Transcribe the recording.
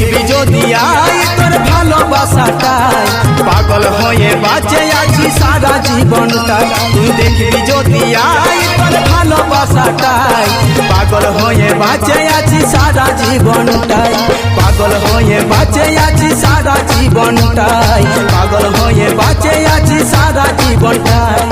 পৃথিবী যদি আই তোর ভালোবাসাটাই। পাগল হয়ে বাঁচে আছি সারা জীবনটা তুই দেখবি যদি আই তোর ভালোবাসাটাই। পাগল হয়ে বাঁচে আছি সারা জীবনটাই। পাগল হয়ে বাঁচে আছি সারা জীবনটাই। পাগল হয়ে বাঁচে আছি সারা জীবনটাই।